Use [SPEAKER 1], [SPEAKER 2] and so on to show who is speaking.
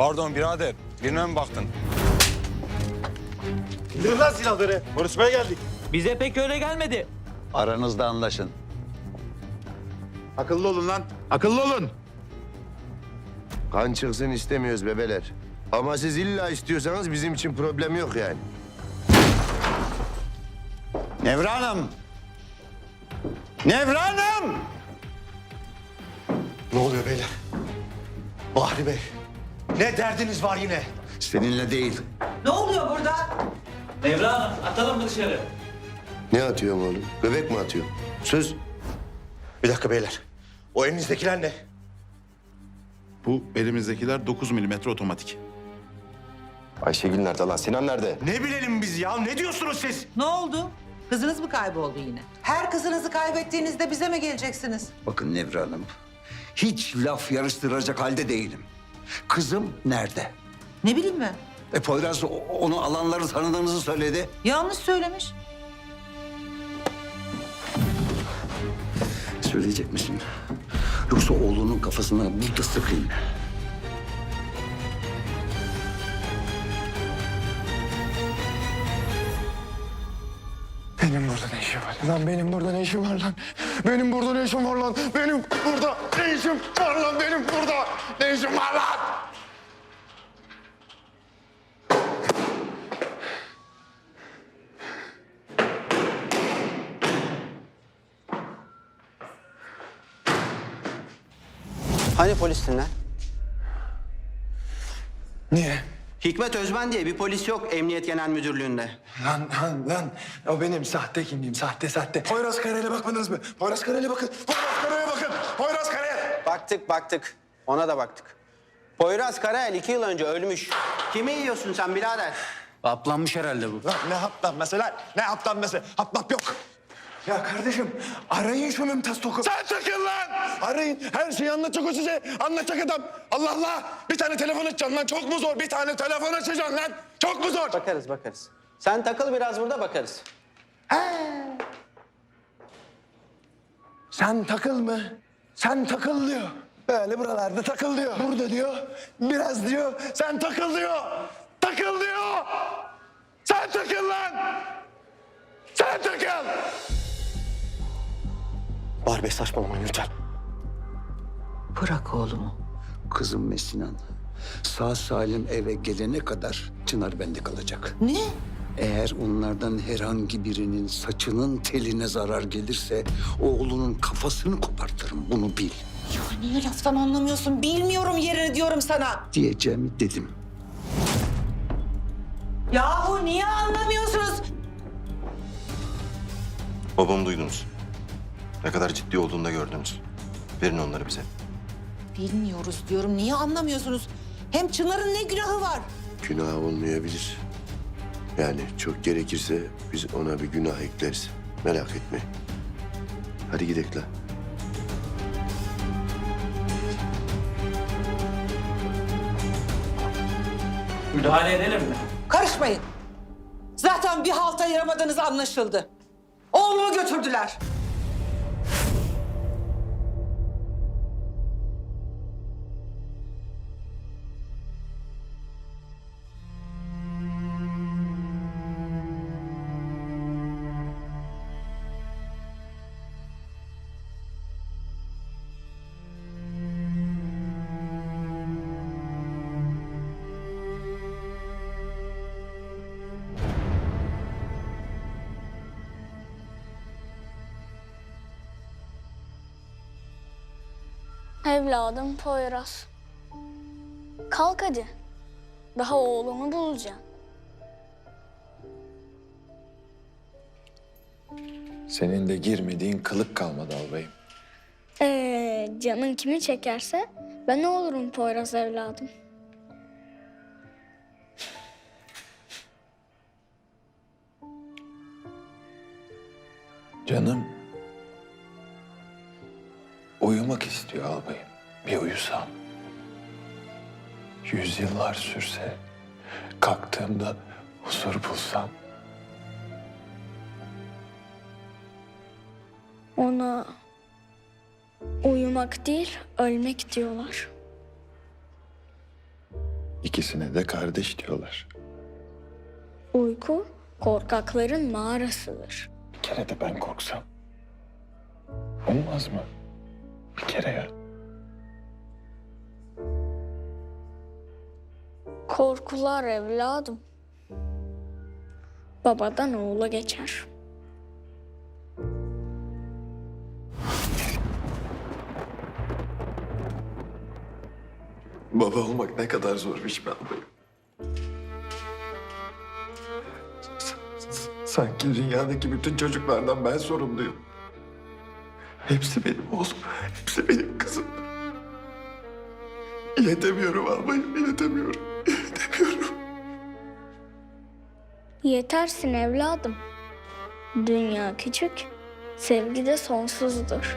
[SPEAKER 1] Pardon birader. Birine mi baktın?
[SPEAKER 2] İndirin lan silahları. Konuşmaya geldik.
[SPEAKER 3] Bize pek öyle gelmedi.
[SPEAKER 4] Aranızda anlaşın.
[SPEAKER 2] Akıllı olun lan. Akıllı olun.
[SPEAKER 5] Kan çıksın istemiyoruz bebeler. Ama siz illa istiyorsanız bizim için problem yok yani.
[SPEAKER 4] Nevra Hanım! Nevra Hanım!
[SPEAKER 2] Ne oluyor beyler? Bahri Bey. Ne derdiniz var yine?
[SPEAKER 4] Seninle değil.
[SPEAKER 6] Ne oluyor burada?
[SPEAKER 3] Nevra Hanım atalım mı dışarı?
[SPEAKER 5] Ne atıyorsun oğlum? Bebek mi atıyorsun? Söz.
[SPEAKER 2] Bir dakika beyler. O elinizdekiler ne?
[SPEAKER 7] Bu elimizdekiler 9 milimetre otomatik.
[SPEAKER 5] Ayşegül nerede lan? Sinan nerede?
[SPEAKER 2] Ne bilelim biz ya? Ne diyorsunuz siz?
[SPEAKER 6] Ne oldu? Kızınız mı kayboldu yine? Her kızınızı kaybettiğinizde bize mi geleceksiniz?
[SPEAKER 4] Bakın Nevra Hanım, hiç laf yarıştıracak halde değilim. Kızım nerede?
[SPEAKER 6] Ne bileyim ben.
[SPEAKER 4] E Poyraz o- onu alanları tanıdığınızı söyledi.
[SPEAKER 6] Yanlış söylemiş.
[SPEAKER 4] Söyleyecek misin? Yoksa oğlunun kafasına burada sıkayım.
[SPEAKER 8] Benim burada ne işim var? Lan benim burada ne işim var lan? Benim burada ne işim var lan? Benim burada ne işim var lan? Benim burada ne işim var lan?
[SPEAKER 9] Hani polissin lan?
[SPEAKER 8] Niye?
[SPEAKER 9] Hikmet Özben diye bir polis yok Emniyet Genel Müdürlüğü'nde.
[SPEAKER 8] Lan lan lan. O benim sahte kimliğim. Sahte sahte. Poyraz Karayel'e bakmadınız mı? Poyraz Karayel'e bakın. Poyraz Karayel'e bakın. Poyraz Karayel.
[SPEAKER 9] Baktık baktık. Ona da baktık. Poyraz Karayel iki yıl önce ölmüş. Kimi yiyorsun sen birader?
[SPEAKER 3] Aplanmış herhalde bu.
[SPEAKER 8] Lan ne haplanması lan? Ne haplanması? Hapmap yok. Ya kardeşim arayın şu Mümtaz Tok'u. Sen takıl lan! Arayın. Her şeyi anlatacak o size. Anlatacak adam. Allah Allah. Bir tane telefon açacaksın lan. Çok mu zor? Bir tane telefon açacaksın lan. Çok mu zor?
[SPEAKER 9] Bakarız bakarız. Sen takıl biraz burada bakarız.
[SPEAKER 8] Sen takıl mı? Sen takıl diyor. Böyle buralarda takıl diyor. Burada diyor. Biraz diyor. Sen takıl diyor. Takıl diyor. Sen takıl lan. Sen takıl.
[SPEAKER 2] Bahri Bey saçmalamayın lütfen.
[SPEAKER 6] Bırak oğlumu.
[SPEAKER 4] Kızım ve Sinan sağ salim eve gelene kadar Çınar bende kalacak.
[SPEAKER 6] Ne?
[SPEAKER 4] Eğer onlardan herhangi birinin saçının teline zarar gelirse oğlunun kafasını kopartırım bunu bil
[SPEAKER 6] Ya niye laftan anlamıyorsun? Bilmiyorum yerini diyorum sana.
[SPEAKER 4] diyeceğimi dedim.
[SPEAKER 6] Yahu niye anlamıyorsunuz?
[SPEAKER 5] Babamı duydunuz. Ne kadar ciddi olduğunu da gördünüz. Verin onları bize.
[SPEAKER 6] Bilmiyoruz diyorum. Niye anlamıyorsunuz? Hem Çınar'ın ne günahı var?
[SPEAKER 5] Günah olmayabilir. Yani çok gerekirse biz ona bir günah ekleriz. Merak etmeyin. Hadi gidelim lan.
[SPEAKER 3] Müdahale edelim mi?
[SPEAKER 6] Karışmayın. Zaten bir halt ayıramadığınız anlaşıldı. Oğlumu götürdüler.
[SPEAKER 10] Evladım Poyraz. Kalk hadi. Daha oğlumu bulacağım.
[SPEAKER 8] Senin de girmediğin kılık kalmadı albayım.
[SPEAKER 10] Ee, canın kimi çekerse ben ne olurum Poyraz evladım.
[SPEAKER 8] Canım uyumak istiyor albayım. Bir uyusam. Yüzyıllar sürse kalktığımda huzur bulsam.
[SPEAKER 10] Ona uyumak değil ölmek diyorlar.
[SPEAKER 8] İkisine de kardeş diyorlar.
[SPEAKER 10] Uyku korkakların mağarasıdır.
[SPEAKER 8] Bir kere de ben korksam. Olmaz mı? Bir kere ya.
[SPEAKER 10] Korkular evladım. Babadan oğula geçer.
[SPEAKER 8] Baba olmak ne kadar zor bir iş ben s- Sanki dünyadaki bütün çocuklardan ben sorumluyum. Hepsi benim oğlum, hepsi benim kızım. İletemiyorum albayım, iletemiyorum. İletemiyorum.
[SPEAKER 10] Yetersin evladım. Dünya küçük, sevgi de sonsuzdur.